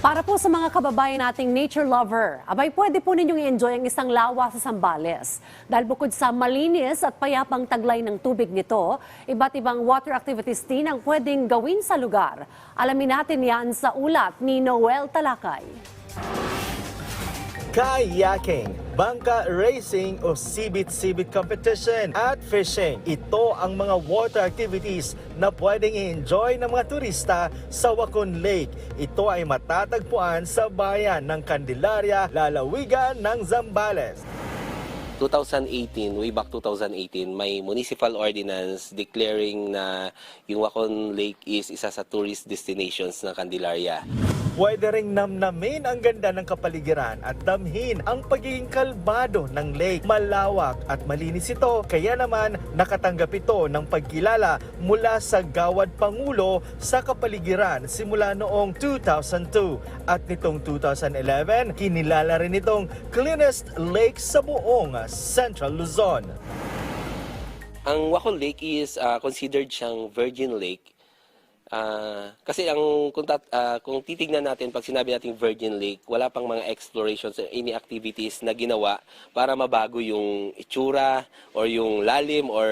Para po sa mga kababayan nating nature lover, abay pwede po ninyong i-enjoy ang isang lawa sa Sambales. Dahil bukod sa malinis at payapang taglay ng tubig nito, iba't ibang water activities din ang pwedeng gawin sa lugar. Alamin natin yan sa ulat ni Noel Talakay. Kayaking, bangka racing o sibit-sibit competition at fishing. Ito ang mga water activities na pwedeng i-enjoy ng mga turista sa Wakon Lake. Ito ay matatagpuan sa bayan ng Candelaria, lalawigan ng Zambales. 2018, way back 2018, may municipal ordinance declaring na yung Wacon Lake is isa sa tourist destinations ng Candelaria. Pwede ring namnamin ang ganda ng kapaligiran at damhin ang pagiging kalbado ng lake. Malawak at malinis ito, kaya naman nakatanggap ito ng pagkilala mula sa Gawad Pangulo sa kapaligiran simula noong 2002. At nitong 2011, kinilala rin itong cleanest lake sa buong Central Luzon. Ang Wacon Lake is uh, considered siyang virgin lake. Ah, kasi ang kung, tat- ah, kung titignan natin pag sinabi nating virgin lake, wala pang mga explorations or any activities na ginawa para mabago yung itsura or yung lalim or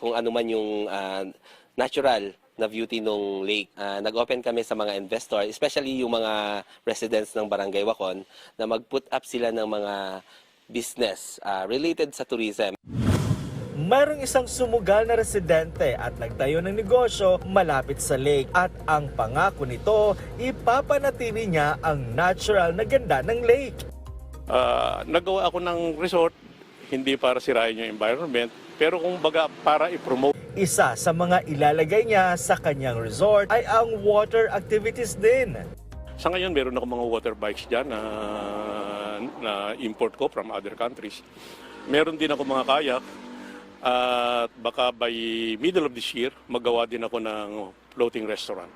kung ano man yung ah, natural na beauty ng lake. Ah, nag-open kami sa mga investor, especially yung mga residents ng Barangay Wacon, na mag-put up sila ng mga business ah, related sa tourism. Mayroong isang sumugal na residente at nagtayo ng negosyo malapit sa lake at ang pangako nito, ipapanatili niya ang natural na ganda ng lake. Ah, nagawa ako ng resort, hindi para sirain yung environment, pero kung baga para i-promote Isa sa mga ilalagay niya sa kanyang resort ay ang water activities din. Sa ngayon, meron ako mga water bikes dyan na, na import ko from other countries. Meron din ako mga kayak at baka by middle of this year, magawa din ako ng floating restaurant.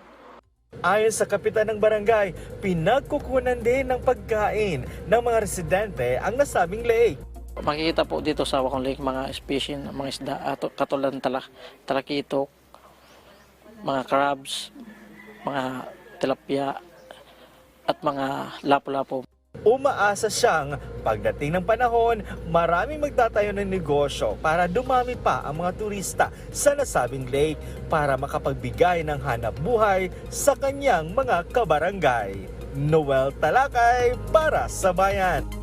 Ayon sa kapitan ng barangay, pinagkukunan din ng pagkain ng mga residente ang nasabing lake. Makikita po dito sa Wakon Lake mga species ng mga isda ato katulad ng talak, talakitok, mga crabs, mga tilapia at mga lapu-lapu. Umaasa siyang pagdating ng panahon, maraming magtatayo ng negosyo para dumami pa ang mga turista sa nasabing lake para makapagbigay ng hanap buhay sa kanyang mga kabarangay. Noel Talakay para sa Bayan.